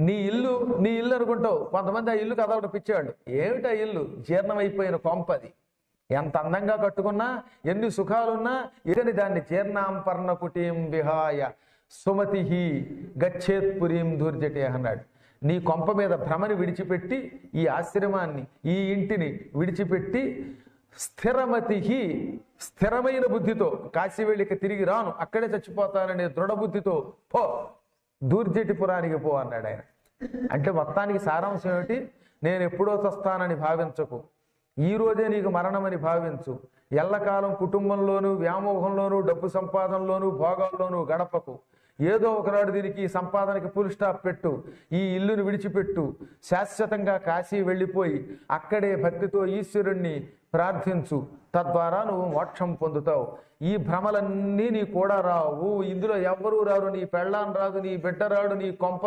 నీ ఇల్లు నీ ఇల్లు అనుకుంటావు. కొంతమంది ఆ ఇల్లు కదలడం పిచ్చేవాళ్ళు. ఏమిటి ఆ ఇల్లు? జీర్ణమైపోయిన కొంపది. ఎంత అందంగా కట్టుకున్నా ఎన్ని సుఖాలున్నా ఇదని దాన్ని జీర్ణాంపర్ణ కుటీం విహాయ సుమతి గచ్చేత్పురీం దూర్జటి అన్నాడు. నీ కొంప మీద భ్రమని విడిచిపెట్టి ఈ ఆశ్రమాన్ని ఈ ఇంటిని విడిచిపెట్టి స్థిరమతి స్థిరమైన బుద్ధితో కాశీ వెళ్ళిక తిరిగి రాను అక్కడే చచ్చిపోతాననే దృఢబుద్ధితో పో. దూర్జటిపురానికి పో అన్నాడు ఆయన. అంటే మొత్తానికి సారాంశం ఏమిటి? నేను ఎప్పుడో చస్తానని భావించకు. ఈ రోజే నీకు మరణమని భావించు. ఎల్లకాలం కుటుంబంలోనూ వ్యామోహంలోనూ డబ్బు సంపాదనలోనూ భోగాల్లోనూ గడపకు. ఏదో ఒకనాడు దీనికి ఈ సంపాదనకి ఫుల్ స్టాప్ పెట్టు. ఈ ఇల్లును విడిచిపెట్టు. శాశ్వతంగా కాశీ వెళ్ళిపోయి అక్కడే భక్తితో ఈశ్వరుణ్ణి ప్రార్థించు. తద్వారా నువ్వు మోక్షం పొందుతావు. ఈ భ్రమలన్నీ నీ కూడా రావు. ఇందులో ఎవ్వరూ రారు. నీ పెళ్ళాన్ రాదు నీ బిడ్డ రాడు నీ కొంప